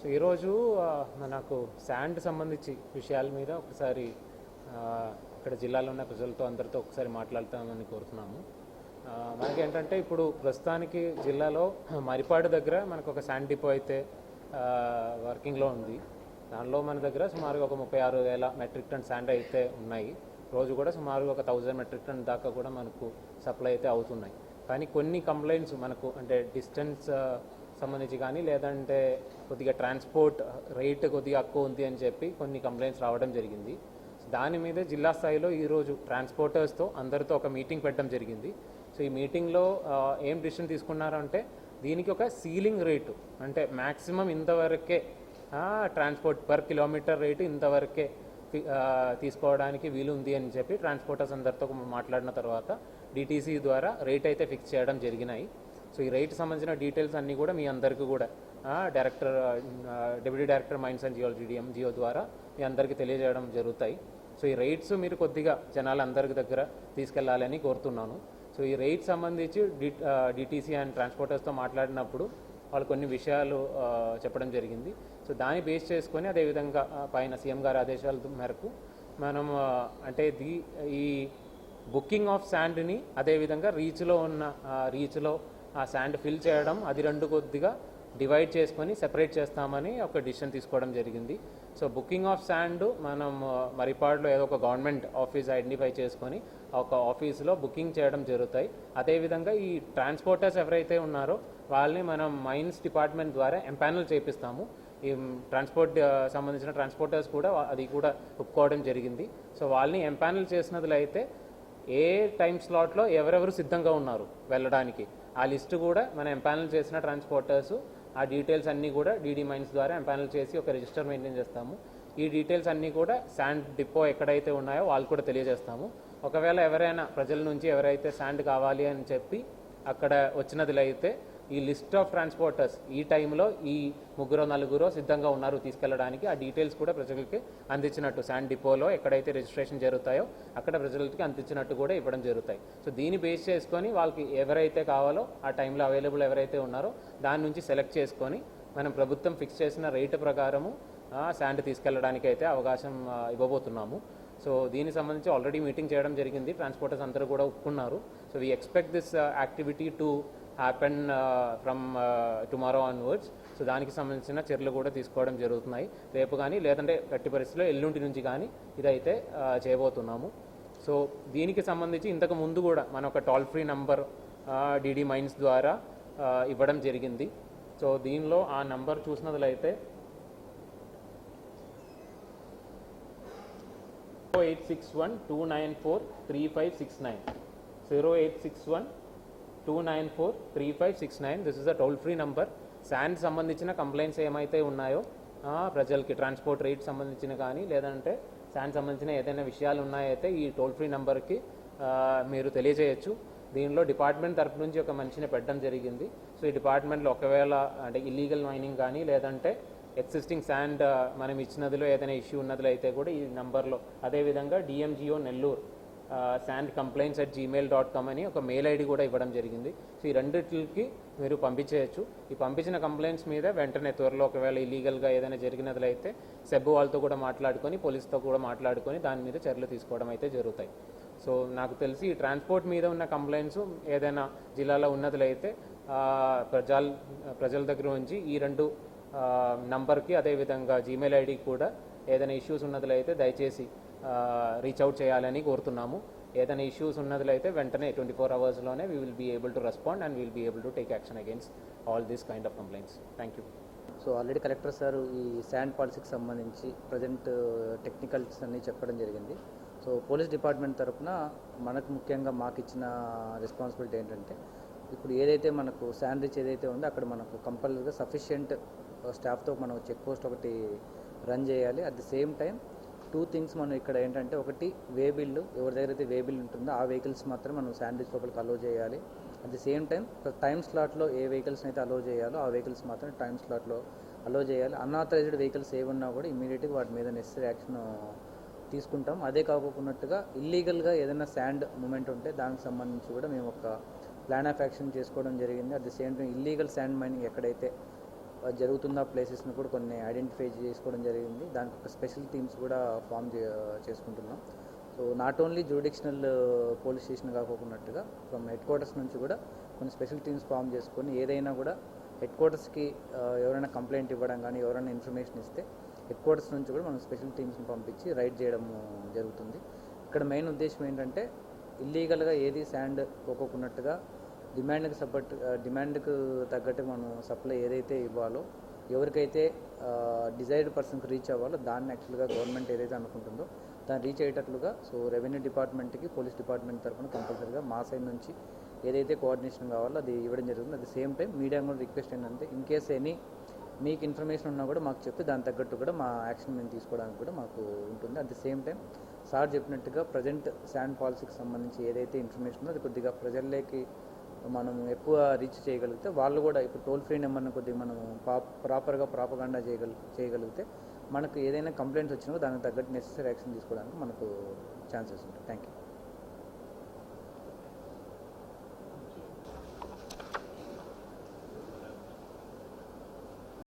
So ఈరోజు నాకు మనకు శాండ్ సంబంధించి విషయాల మీద ఒకసారి ఇక్కడ జిల్లాలో ఉన్న ప్రజలతో అందరితో ఒకసారి మాట్లాడతామని కోరుతున్నాము. మనకి ఏంటంటే ఇప్పుడు ప్రస్తుతానికి జిల్లాలో మరిపాడు దగ్గర మనకు ఒక శాండ్ డిపో అయితే వర్కింగ్లో ఉంది. దానిలో మన దగ్గర సుమారుగా ఒక ముప్పై ఆరు వేల మెట్రిక్ టన్ శాండ్ అయితే ఉన్నాయి. రోజు కూడా సుమారుగా ఒక థౌజండ్ మెట్రిక్ టన్ దాకా కూడా మనకు సప్లై అయితే అవుతున్నాయి. కానీ కొన్ని కంప్లైంట్స్ మనకు అంటే డిస్టెన్స్ సంబంధించి కానీ లేదంటే కొద్దిగా ట్రాన్స్పోర్ట్ రేట్ కొద్దిగా తక్కువ ఉంది అని చెప్పి కొన్ని కంప్లైంట్స్ రావడం జరిగింది. దాని మీద జిల్లా స్థాయిలో ఈరోజు ట్రాన్స్పోర్టర్స్తో అందరితో ఒక మీటింగ్ పెట్టడం జరిగింది. సో ఈ మీటింగ్లో ఏం డిసిషన్ తీసుకున్నారంటే దీనికి ఒక సీలింగ్ రేటు అంటే మ్యాక్సిమం ఇంతవరకే ట్రాన్స్పోర్ట్ పర్ కిలోమీటర్ రేటు ఇంతవరకే తీసుకోవడానికి వీలు ఉంది అని చెప్పి ట్రాన్స్పోర్టర్స్ అందరితో మాట్లాడిన తర్వాత డిటీసీ ద్వారా రేట్ అయితే ఫిక్స్ చేయడం జరిగినాయి. సో ఈ రేట్ సంబంధించిన డీటెయిల్స్ అన్నీ కూడా మీ అందరికీ కూడా డైరెక్టర్ ఆ, deputy director mines and geology DMGO ద్వారా మీ అందరికీ తెలియజేయడం జరుగుతాయి. సో ఈ రైట్స్ మీరు కొద్దిగా జనాలందరి దగ్గర తీసుకెళ్ళాలని కోరుతున్నాను. సో ఈ రైట్ సంబంధించి డి డిటీసీ అండ్ ట్రాన్స్పోర్టర్స్తో మాట్లాడినప్పుడు వాళ్ళు కొన్ని విషయాలు చెప్పడం జరిగింది. సో దాన్ని బేస్ చేసుకొని అదేవిధంగా పైన సీఎం గారి ఆదేశాల మేరకు మనం అంటే ది ఈ బుకింగ్ ఆఫ్ శాండ్ని అదేవిధంగా రీచ్లో ఉన్న రీచ్లో ఆ శాండ్ ఫిల్ చేయడం అది రెండు కొద్దిగా డివైడ్ చేసుకొని సెపరేట్ చేస్తామని ఒక డిసిషన్ తీసుకోవడం జరిగింది. సో బుకింగ్ ఆఫ్ శాండ్ మనం మరిపాడులో ఏదో ఒక గవర్నమెంట్ ఆఫీస్ ఐడెంటిఫై చేసుకొని ఒక ఆఫీస్లో బుకింగ్ చేయడం జరుగుతాయి. అదేవిధంగా ఈ ట్రాన్స్పోర్టర్స్ ఎవరైతే ఉన్నారో వాళ్ళని మనం మైన్స్ డిపార్ట్మెంట్ ద్వారా ఎంపానల్ చేపిస్తాము. ఈ ట్రాన్స్పోర్ట్ సంబంధించిన ట్రాన్స్పోర్టర్స్ కూడా అది కూడా ఒప్పుకోవడం జరిగింది. సో వాళ్ళని ఎంపానల్ చేసినట్లయితే ఏ టైం స్లాట్లో ఎవరెవరు సిద్ధంగా ఉన్నారు వెళ్ళడానికి? ఆ లిస్ట్ కూడా మనం ఎంపానల్ చేసిన ట్రాన్స్పోర్టర్స్ ఆ డీటెయిల్స్ అన్నీ కూడా డీడీ మైన్స్ ద్వారా ఎంపానల్ చేసి ఒక రిజిస్టర్ మెయింటైన్ చేస్తాము. ఈ డీటెయిల్స్ అన్నీ కూడా శాండ్ డిపో ఎక్కడైతే ఉన్నాయో వాళ్ళు కూడా తెలియజేస్తాము. ఒకవేళ ఎవరైనా ప్రజల నుంచి ఎవరైతే శాండ్ కావాలి అని చెప్పి అక్కడ వచ్చినదిలైతే ఈ లిస్ట్ ఆఫ్ ట్రాన్స్పోర్టర్స్ ఈ టైంలో ఈ ముగ్గురు నలుగురు సిద్ధంగా ఉన్నారు తీసుకెళ్ళడానికి. ఆ డీటెయిల్స్ కూడా ప్రజలకి అందించినట్టు శాండ్ డిపోలో ఎక్కడైతే రిజిస్ట్రేషన్ జరుగుతాయో అక్కడ ప్రజలకి అందించినట్టు కూడా ఇవ్వడం జరుగుతాయి. సో దీన్ని బేస్ చేసుకొని వాళ్ళకి ఎవరైతే కావాలో ఆ టైంలో అవైలబుల్ ఎవరైతే ఉన్నారో దాని నుంచి సెలెక్ట్ చేసుకొని మనం ప్రభుత్వం ఫిక్స్ చేసిన రేటు ప్రకారము శాండ్ తీసుకెళ్ళడానికి అయితే అవకాశం ఇవ్వబోతున్నాము. సో దీనికి సంబంధించి ఆల్రెడీ మీటింగ్ చేయడం జరిగింది. ట్రాన్స్పోర్టర్స్ అందరూ కూడా ఒప్పుకున్నారు. So we expect this activity to happen from tomorrow onwards so దానికి సంబంధించిన చర్యలు కూడా తీసుకోవడం జరుగుతున్నాయి. రేపు కానీ లేదంటే గట్టి పరిస్థితిలో ఎల్లుంటి నుంచి కానీ ఇదైతే చేయబోతున్నాము. సో దీనికి సంబంధించి ఇంతకు ముందు కూడా మన ఒక toll free number DD mines ద్వారా ఇవ్వడం జరిగింది. సో దీనిలో ఆ నంబర్ చూసినట్లయితే eight six one two nine four three five six nine. Zero eight six one two nine four three five six nine this is the toll free number sand సంబంధించిన complaints ఏమైతే ఉన్నాయో ప్రజలకి transport rate సంబంధించిన కానీ లేదంటే sand సంబంధించిన ఏదైనా విషయాలు ఉన్నాయైతే ఈ టోల్ ఫ్రీ నంబర్కి మీరు తెలియజేయచ్చు. దీనిలో డిపార్ట్మెంట్ తరపు నుంచి ఒక మంచిని పెట్టడం జరిగింది. సో ఈ డిపార్ట్మెంట్లో ఒకవేళ అంటే ఇల్లీగల్ మైనింగ్ కానీ లేదంటే ఎగ్జిస్టింగ్ శాండ్ మనం ఇచ్చినదిలో ఏదైనా ఇష్యూ ఉన్నదిలో అయితే కూడా ఈ నెంబర్లో అదేవిధంగా DMGO Nellore sand complaints at Gmail dot com అని ఒక మెయిల్ ఐడి కూడా ఇవ్వడం జరిగింది. సో ఈ రెండిటికి మీరు పంపించేయచ్చు. ఈ పంపించిన కంప్లైంట్స్ మీద వెంటనే త్వరలో ఒకవేళ ఇలీగల్గా ఏదైనా జరిగినట్లు సెబ్బు సెబ్ వాళ్ళతో కూడా మాట్లాడుకొని పోలీస్తో కూడా మాట్లాడుకొని దాని మీద చర్యలు తీసుకోవడం అయితే జరుగుతాయి. సో నాకు తెలిసి ఈ ట్రాన్స్పోర్ట్ మీద ఉన్న కంప్లైంట్స్ ఏదైనా జిల్లాలో ఉన్నట్లయితే ప్రజల ప్రజల దగ్గర నుంచి ఈ రెండు నంబర్కి అదేవిధంగా జీమెయిల్ ఐడికి కూడా ఏదైనా ఇష్యూస్ ఉన్నట్లయితే దయచేసి రీచ్ అవుట్ చేయాలని కోరుతున్నాము. ఏదైనా ఇష్యూస్ ఉన్నట్లయితే వెంటనే twenty four అవర్స్లోనే we will be able to respond and will be able to take action against all these kind of complaints thank you so already collector sir ఈ sand పాలసీకి సంబంధించి present technicals uh, అన్ని చెప్పడం జరిగింది. So police department తరఫున మనకు ముఖ్యంగా మాకు ఇచ్చిన రెస్పాన్సిబిలిటీ ఏంటంటే ఇప్పుడు ఏదైతే మనకు శాండ్రిచ్ ఏదైతే ఉందో అక్కడ మనకు కంపల్సరీగా సఫిషియంట్ స్టాఫ్తో మనం చెక్ పోస్ట్ ఒకటి రన్ చేయాలి. At the same time two things మనం ఇక్కడ ఏంటంటే ఒకటి వే బిల్లు ఎవరి దగ్గర అయితే వే బిల్ ఉంటుందో ఆ వెహికల్స్ మాత్రం మనం శాండ్విచ్ లోపలికి అలో చేయాలి. At the same time time స్లాట్లో ఏ వెహికల్స్ అయితే అలో చేయాలో ఆ వెహికల్స్ మాత్రం టైం స్లాట్లో అలో చేయాలి. అన్ఆథరైజ్డ్ వెహికల్స్ ఏమున్నా కూడా ఇమీడియట్గా వాటి మీద నెసరీ యాక్షన్ తీసుకుంటాం. అదే కాకుండా ఇల్లీగల్గా ఏదైనా శాండ్ మూమెంట్ ఉంటే దానికి సంబంధించి కూడా మేము ఒక ప్లాన్ ఆఫ్ యాక్షన్ చేసుకోవడం జరిగింది. At the same time illegal sand mining ఎక్కడైతే జరుగుతున్న ప్లేసెస్ని కూడా కొన్ని ఐడెంటిఫై చేసుకోవడం జరిగింది. దానికి ఒక స్పెషల్ టీమ్స్ కూడా ఫామ్ చే చేసుకుంటున్నాం. So not only jurisdictional police station కాకోకున్నట్టుగా from headquarters నుంచి కూడా కొన్ని స్పెషల్ టీమ్స్ ఫామ్ చేసుకొని ఏదైనా కూడా హెడ్ క్వార్టర్స్కి ఎవరైనా కంప్లైంట్ ఇవ్వడం కానీ ఎవరైనా ఇన్ఫర్మేషన్ ఇస్తే హెడ్ క్వార్టర్స్ నుంచి కూడా మనం స్పెషల్ టీమ్స్ని పంపించి రైడ్ చేయడం జరుగుతుంది. ఇక్కడ మెయిన్ ఉద్దేశం ఏంటంటే ఇల్లీగల్గా ఏది శాండ్ పోకోకున్నట్టుగా డిమాండ్కి సపోర్ట్ డిమాండ్కు తగ్గట్టు మనం సప్లై ఏదైతే ఇవ్వాలో ఎవరికైతే డిజైర్డ్ పర్సన్కి రీచ్ అవ్వాలో దాన్ని యాక్చువల్గా గవర్నమెంట్ ఏదైతే అనుకుంటుందో దాన్ని రీచ్ అయ్యేటట్లుగా సో రెవెన్యూ డిపార్ట్మెంట్కి పోలీస్ డిపార్ట్మెంట్ తరఫున కంపల్సరీగా మా సైడ్ నుంచి ఏదైతే కోఆర్డినేషన్ కావాలో అది ఇవ్వడం జరుగుతుంది. At the same time media కూడా రిక్వెస్ట్ ఏంటంటే ఇన్ కేస్ ఎనీ మీకు ఇన్ఫర్మేషన్ ఉన్నా కూడా మాకు చెప్తే దాని తగ్గట్టు కూడా మా యాక్షన్ మేము తీసుకోవడానికి కూడా మాకు ఉంటుంది. At the same time sir చెప్పినట్టుగా ప్రజెంట్ శాండ్ పాలసీకి సంబంధించి ఏదైతే ఇన్ఫర్మేషన్ ఉందో అది కొద్దిగా ప్రజల్లోకి మనం ఎక్కువ రీచ్ చేయగలిగితే వాళ్ళు కూడా ఇప్పుడు టోల్ ఫ్రీ నెంబర్ని కొద్దిగా మనం ప్రాపర్గా ప్రాపగాండా చేయగల చేయగలిగితే మనకు ఏదైనా కంప్లైంట్స్ వచ్చినా దానికి తగ్గట్టు నెసెసరీ యాక్షన్ తీసుకోవడానికి మనకు ఛాన్సెస్ ఉంటాయి. Thank you